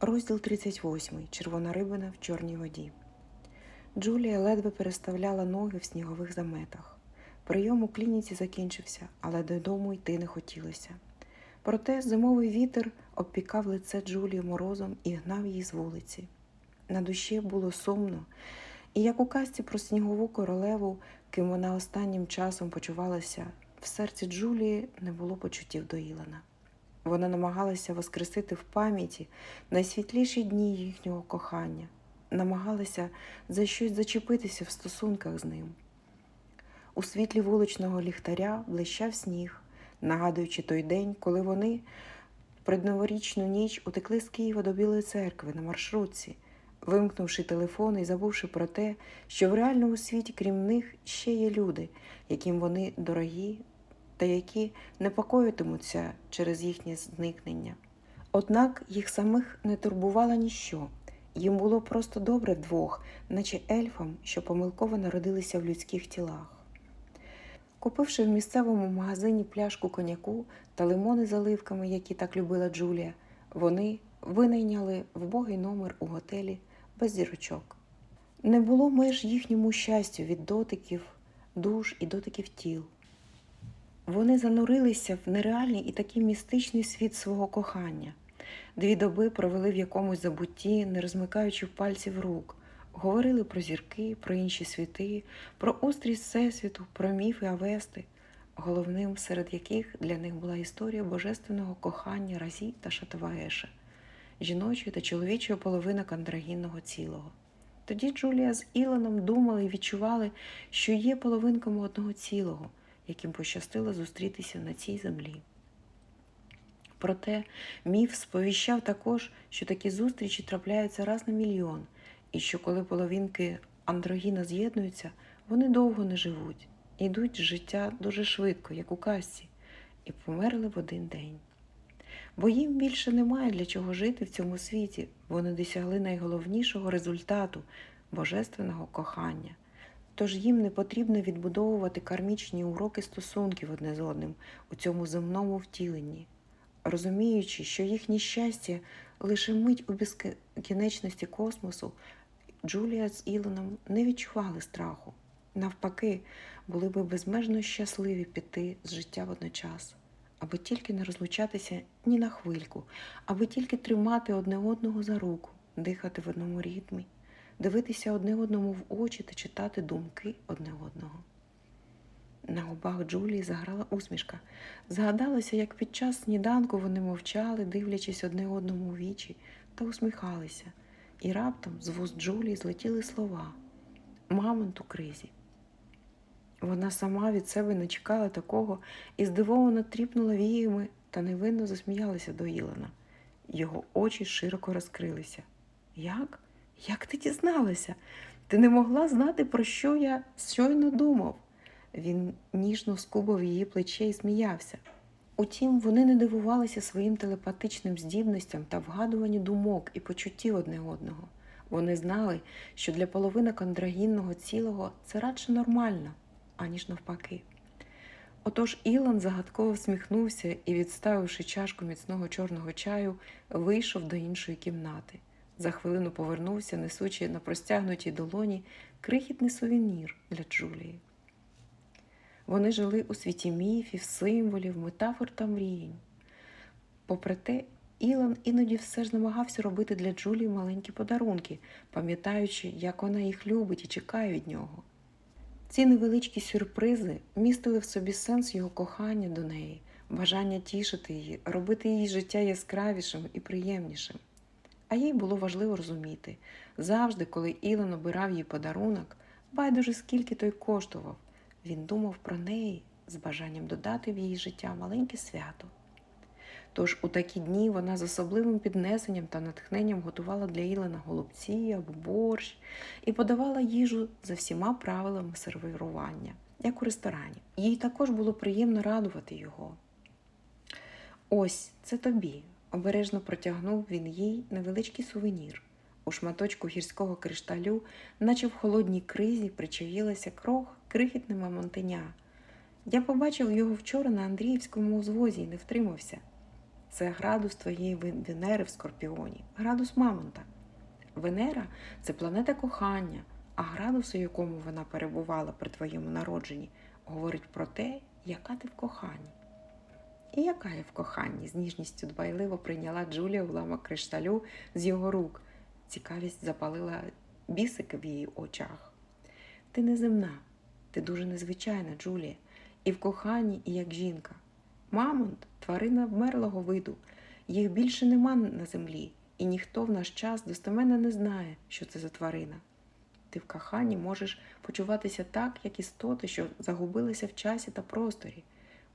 Розділ 38. Червона рибина в чорній воді. Джулія ледве переставляла ноги в снігових заметах. Прийом у клініці закінчився, але додому йти не хотілося. Проте зимовий вітер обпікав лице Джулії морозом і гнав її з вулиці. На душі було сумно, і як у казці про снігову королеву, ким вона останнім часом почувалася, в серці Джулії не було почуттів до Ілана. Вона намагалася воскресити в пам'яті найсвітліші дні їхнього кохання, намагалася за щось зачепитися в стосунках з ним. У світлі вуличного ліхтаря блищав сніг, нагадуючи той день, коли вони предноворічну ніч утекли з Києва до Білої церкви на маршрутці, вимкнувши телефон і забувши про те, що в реальному світі, крім них, ще є люди, яким вони дорогі та які непокоїтимуться через їхнє зникнення. Однак їх самих не турбувало ніщо. Їм було просто добре вдвох, наче ельфам, що помилково народилися в людських тілах. Купивши в місцевому магазині пляшку коньяку та лимони з оливками, які так любила Джулія, вони винайняли вбогий номер у готелі без зірочок. Не було меж їхньому щастю від дотиків, душ і дотиків тіл. Вони занурилися в нереальний і такий містичний світ свого кохання. Дві доби провели в якомусь забутті, не розмикаючи пальців рук, говорили про зірки, про інші світи, про устрість Всесвіту, про міфи Авести, головним серед яких для них була історія божественного кохання Разі та Шатаваеша, жіночої та чоловічої половини кандрагінного цілого. Тоді Джулія з Іланом думали і відчували, що є половинками одного цілого яким пощастило зустрітися на цій землі. Проте міф сповіщав також, що такі зустрічі трапляються раз на мільйон, і що коли половинки андрогіна з'єднуються, вони довго не живуть, йдуть з життя дуже швидко, як у казці, і померли в один день. Бо їм більше немає для чого жити в цьому світі, вони досягли найголовнішого результату божественного кохання. Тож їм не потрібно відбудовувати кармічні уроки стосунків одне з одним у цьому земному втіленні, розуміючи, що їхнє щастя лише мить у безкінечності космосу, Джулія з Ілоном не відчували страху. Навпаки, були би безмежно щасливі піти з життя водночас, аби тільки не розлучатися ні на хвильку, аби тільки тримати одне одного за руку, дихати в одному ритмі дивитися одне одному в очі та читати думки одне одного. На губах Джулії заграла усмішка. Згадалося, як під час сніданку вони мовчали, дивлячись одне одному в вічі, та усміхалися, і раптом з вуст Джулії злетіли слова Мамонт у кризі. Вона сама від себе не чекала такого і здивовано тріпнула віями та невинно засміялася до Ілана. Його очі широко розкрилися. Як? Як ти дізналася? Ти не могла знати, про що я щойно думав. Він ніжно скубав її плече і сміявся. Утім, вони не дивувалися своїм телепатичним здібностям та вгадуванню думок і почуттів одне одного. Вони знали, що для половинок андрогінного цілого це радше нормально, аніж навпаки. Отож Ілан загадково всміхнувся і, відставивши чашку міцного чорного чаю, вийшов до іншої кімнати. За хвилину повернувся, несучи на простягнутій долоні крихітний сувенір для Джулії. Вони жили у світі міфів, символів, метафор та мріянь. Попри те, Ілан іноді все ж намагався робити для Джулії маленькі подарунки, пам'ятаючи, як вона їх любить і чекає від нього. Ці невеличкі сюрпризи містили в собі сенс його кохання до неї, бажання тішити її, робити її життя яскравішим і приємнішим. А їй було важливо розуміти завжди, коли Ілон обирав їй подарунок, байдуже скільки той коштував, він думав про неї з бажанням додати в її життя маленьке свято. Тож у такі дні вона з особливим піднесенням та натхненням готувала для Ілона голубці або борщ і подавала їжу за всіма правилами сервірування, як у ресторані. Їй також було приємно радувати його. Ось це тобі. Обережно протягнув він їй невеличкий сувенір. У шматочку гірського кришталю, наче в холодній кризі, причаїлася крох крихітне мамонтеня. Я побачив його вчора на Андріївському узвозі і не втримався. це градус твоєї Венери в Скорпіоні, градус Мамонта. Венера це планета кохання, а градус, у якому вона перебувала при твоєму народженні, говорить про те, яка ти в коханні. І яка я в коханні, з ніжністю дбайливо прийняла Джулія уламок кришталю з його рук. Цікавість запалила бісики в її очах. Ти неземна, ти дуже незвичайна, Джулія, і в коханні, і як жінка. Мамонт тварина вмерлого виду, їх більше нема на землі, і ніхто в наш час достеменно не знає, що це за тварина. Ти в коханні можеш почуватися так, як істоти, що загубилися в часі та просторі.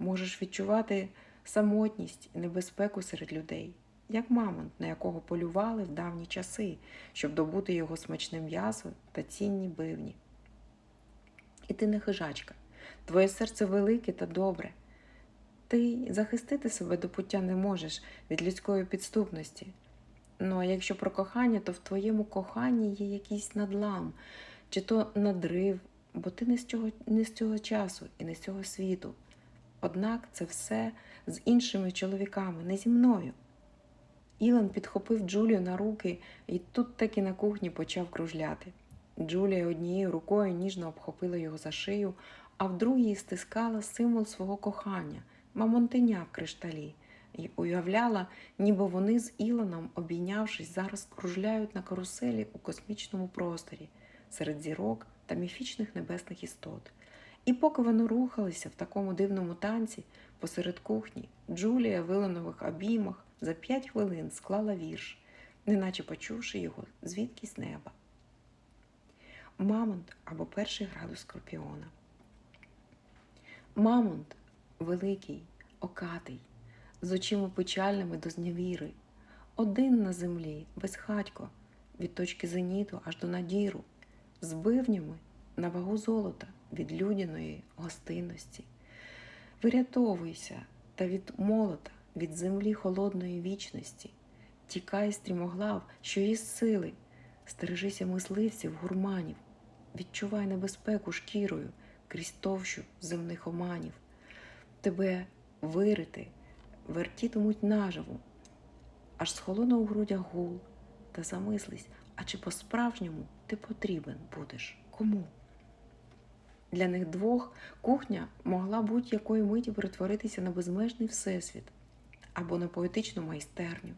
Можеш відчувати самотність і небезпеку серед людей, як мамонт, на якого полювали в давні часи, щоб добути його смачне м'ясо та цінні бивні. І ти не хижачка, твоє серце велике та добре. Ти захистити себе до пуття не можеш від людської підступності. Ну а якщо про кохання, то в твоєму коханні є якийсь надлам, чи то надрив, бо ти не з цього, не з цього часу і не з цього світу. Однак це все з іншими чоловіками, не зі мною. Ілан підхопив Джулію на руки і тут таки на кухні почав кружляти. Джулія однією рукою ніжно обхопила його за шию, а в другій стискала символ свого кохання мамонтеня в кришталі, і уявляла, ніби вони з Іланом, обійнявшись, зараз кружляють на каруселі у космічному просторі серед зірок та міфічних небесних істот. І поки вони рухалися в такому дивному танці посеред кухні, Джулія в Іланових обіймах за п'ять хвилин склала вірш, неначе почувши його звідкись неба. Мамонт або перший градус скорпіона. Мамонт великий, окатий, з очима печальними до зневіри, один на землі, безхатько, від точки зеніту аж до надіру, з бивнями на вагу золота від людяної гостинності. Вирятовуйся та від молота, від землі холодної вічності, тікай стрімоглав, що є сили, стережися мисливців, гурманів, відчувай небезпеку шкірою крізь товщу земних оманів. Тебе вирити, вертітимуть наживу, аж схолоне у грудях гул, та замислись, а чи по-справжньому ти потрібен будеш? Кому? Для них двох кухня могла будь-якої миті перетворитися на безмежний всесвіт, або на поетичну майстерню,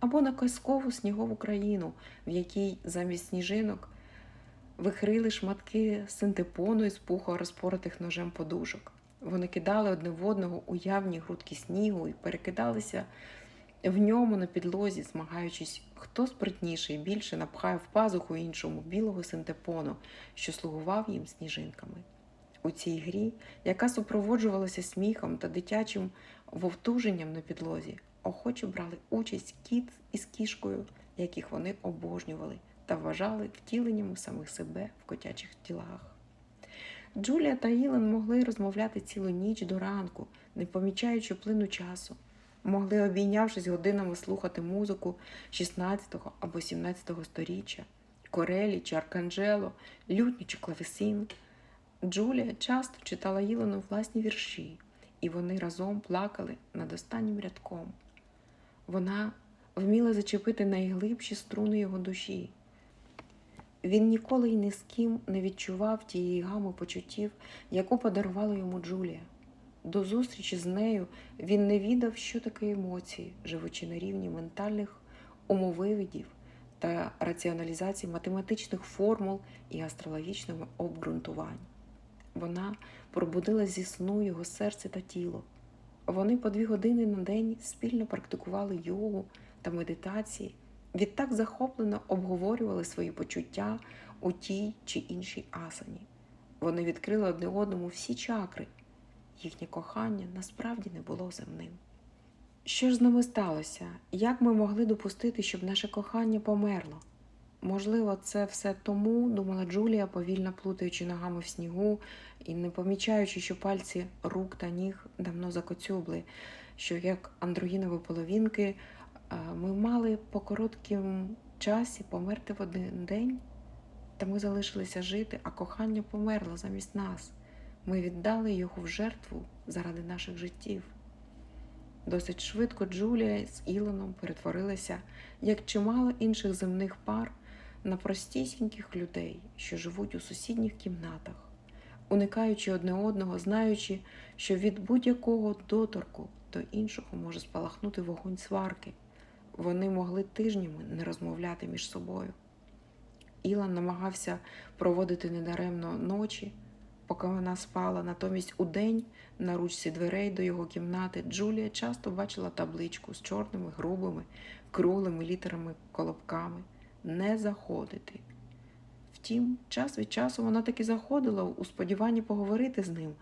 або на казкову снігову країну, в якій замість сніжинок вихрили шматки синтепону із пухо розпоротих ножем подушок. Вони кидали одне в одного уявні грудки снігу і перекидалися в ньому на підлозі, змагаючись, хто спритніше і більше напхає в пазуху іншому білого синтепону, що слугував їм сніжинками. У цій грі, яка супроводжувалася сміхом та дитячим вовтуженням на підлозі, охоче брали участь кіт із кішкою, яких вони обожнювали та вважали втіленням самих себе в котячих тілах. Джулія та Ілен могли розмовляти цілу ніч до ранку, не помічаючи плину часу, могли, обійнявшись годинами, слухати музику 16 або 17 сторіччя, Корелі чи Арканджело, лютню чи клавесин. Джулія часто читала Ілену власні вірші, і вони разом плакали над останнім рядком. Вона вміла зачепити найглибші струни його душі. Він ніколи й ні з ким не відчував тієї гами почуттів, яку подарувала йому Джулія. До зустрічі з нею він не відав, що таке емоції, живучи на рівні ментальних умовивидів та раціоналізації математичних формул і астрологічного обґрунтувань. Вона пробудила зі сну його серце та тіло. Вони по дві години на день спільно практикували йогу та медитації, відтак захоплено обговорювали свої почуття у тій чи іншій асані. Вони відкрили одне одному всі чакри. Їхнє кохання насправді не було земним. Що ж з нами сталося? Як ми могли допустити, щоб наше кохання померло? Можливо, це все тому, думала Джулія, повільно плутаючи ногами в снігу і не помічаючи, що пальці рук та ніг давно закоцюбли, що як андрогінові половинки е, ми мали по короткому часі померти в один день, та ми залишилися жити, а кохання померло замість нас. Ми віддали його в жертву заради наших життів. Досить швидко Джулія з Ілоном перетворилися, як чимало інших земних пар, на простісіньких людей, що живуть у сусідніх кімнатах, уникаючи одне одного, знаючи, що від будь-якого доторку до іншого може спалахнути вогонь сварки. Вони могли тижнями не розмовляти між собою. Ілан намагався проводити недаремно ночі, поки вона спала. Натомість у день на ручці дверей до його кімнати Джулія часто бачила табличку з чорними, грубими, круглими літерами колобками не заходити. Втім, час від часу вона таки заходила у сподіванні поговорити з ним,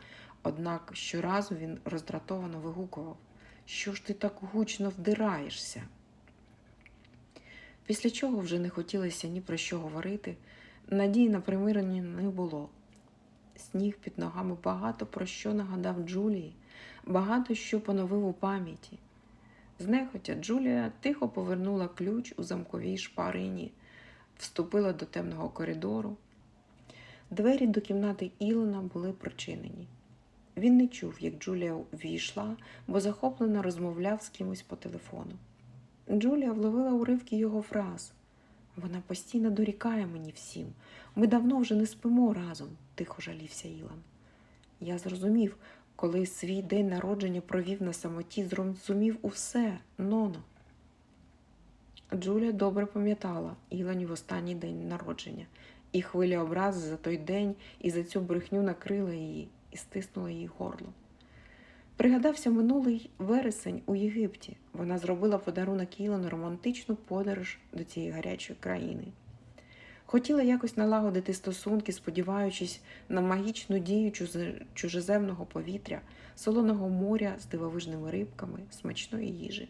однак щоразу він роздратовано вигукував, що ж ти так гучно вдираєшся. Після чого вже не хотілося ні про що говорити, надії на примирення не було. Сніг під ногами багато про що нагадав Джулії, багато що поновив у пам'яті. Знехотя Джулія тихо повернула ключ у замковій шпарині, вступила до темного коридору. Двері до кімнати Ілона були прочинені. Він не чув, як Джулія ввійшла, бо захоплено розмовляв з кимось по телефону. Джулія вловила уривки його фраз. Вона постійно дорікає мені всім. Ми давно вже не спимо разом, тихо жалівся Ілан. Я зрозумів, коли свій день народження провів на самоті, зрозумів усе, ноно. Джулія добре пам'ятала Іланів останній день народження, і хвиля образи за той день і за цю брехню накрила її і стиснула її горло. Пригадався минулий вересень у Єгипті. Вона зробила подарунок Ілану романтичну подорож до цієї гарячої країни. Хотіла якось налагодити стосунки, сподіваючись на магічну дію чужеземного повітря, солоного моря з дивовижними рибками, смачної їжі.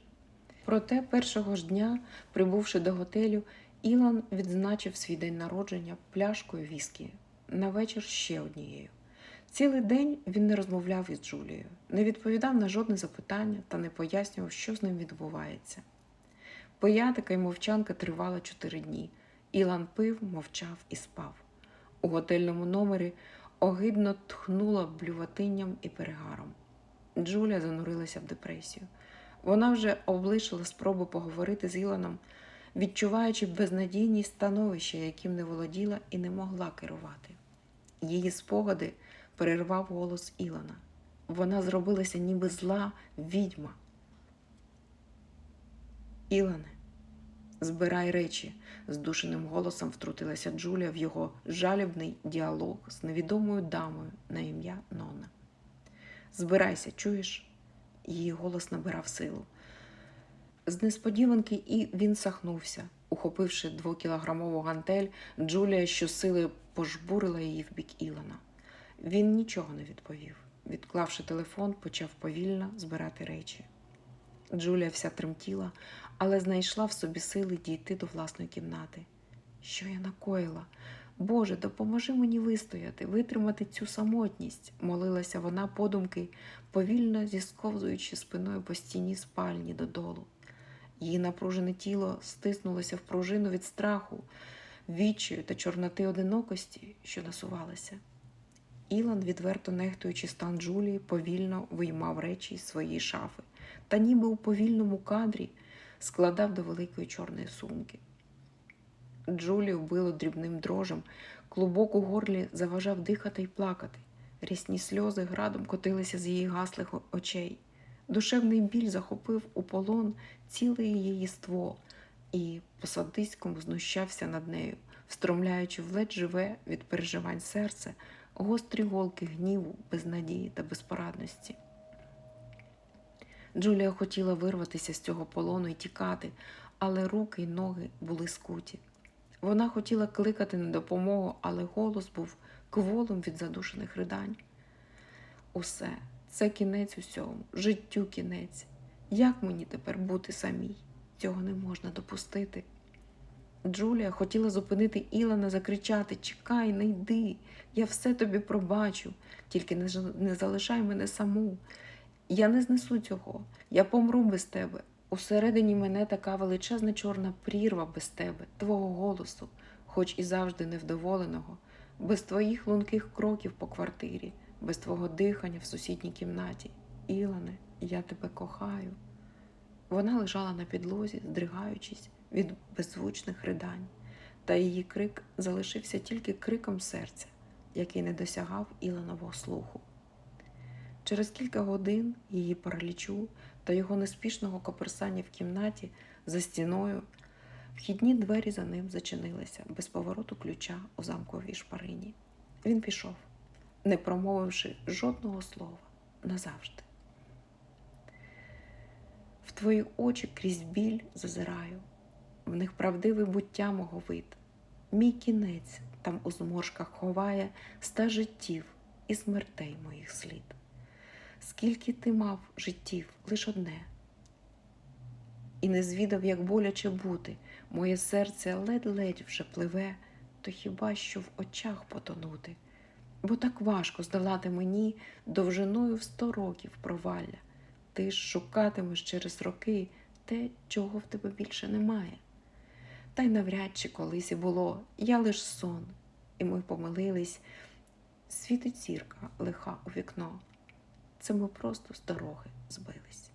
Проте першого ж дня, прибувши до готелю, Ілан відзначив свій день народження пляшкою віскі, на вечір ще однією. Цілий день він не розмовляв із Джулією, не відповідав на жодне запитання та не пояснював, що з ним відбувається. Пиятика й мовчанка тривала чотири дні. Ілан пив, мовчав і спав. У готельному номері огидно тхнуло блюватинням і перегаром. Джулія занурилася в депресію. Вона вже облишила спробу поговорити з Іланом, відчуваючи безнадійність становища, яким не володіла і не могла керувати. Її спогади перервав голос Ілана. Вона зробилася ніби зла відьма. Ілане, збирай речі, здушеним голосом втрутилася Джулія в його жалібний діалог з невідомою дамою на ім'я Нона. Збирайся, чуєш? Її голос набирав силу. З несподіванки і він сахнувся. Ухопивши двокілограмову гантель, Джулія щосили пожбурила її в бік Ілана. Він нічого не відповів. Відклавши телефон, почав повільно збирати речі. Джулія вся тремтіла, але знайшла в собі сили дійти до власної кімнати. Що я накоїла? Боже, допоможи мені вистояти, витримати цю самотність, молилася вона подумки, повільно зісковзуючи спиною по стіні спальні додолу. Її напружене тіло стиснулося в пружину від страху, відчаю та чорноти одинокості, що насувалася. Ілан, відверто нехтуючи стан Джулії, повільно виймав речі із своєї шафи та ніби у повільному кадрі складав до великої чорної сумки. Джулію вбило дрібним дрожем, клубок у горлі заважав дихати й плакати. Рясні сльози градом котилися з її гаслих очей. Душевний біль захопив у полон ціле її єство і по-садиському знущався над нею, встромляючи в ледь живе від переживань серце гострі голки гніву, безнадії та безпорадності. Джулія хотіла вирватися з цього полону і тікати, але руки й ноги були скуті. Вона хотіла кликати на допомогу, але голос був кволим від задушених ридань. Усе, це кінець усьому, життю кінець. Як мені тепер бути самій? Цього не можна допустити. Джулія хотіла зупинити Ілана, закричати Чекай, не йди, я все тобі пробачу, тільки не, залишай мене саму. Я не знесу цього, я помру без тебе. Усередині мене така величезна чорна прірва без тебе, твого голосу, хоч і завжди невдоволеного, без твоїх лунких кроків по квартирі, без твого дихання в сусідній кімнаті. Ілане, я тебе кохаю. Вона лежала на підлозі, здригаючись від беззвучних ридань, та її крик залишився тільки криком серця, який не досягав Іланового слуху. Через кілька годин її паралічу та його неспішного коперсання в кімнаті за стіною вхідні двері за ним зачинилися без повороту ключа у замковій шпарині. Він пішов, не промовивши жодного слова назавжди. В твої очі крізь біль зазираю, в них правдиве буття мого вид. Мій кінець там у зморшках ховає ста життів і смертей моїх слід. Скільки ти мав життів, лиш одне, і не звідав, як боляче бути, моє серце ледь-ледь вже пливе, то хіба що в очах потонути, бо так важко здолати мені довжиною в сто років провалля. Ти ж шукатимеш через роки те, чого в тебе більше немає. Та й навряд чи колись і було, я лиш сон, і ми помилились. Світить зірка лиха у вікно. Це ми просто з дороги збились.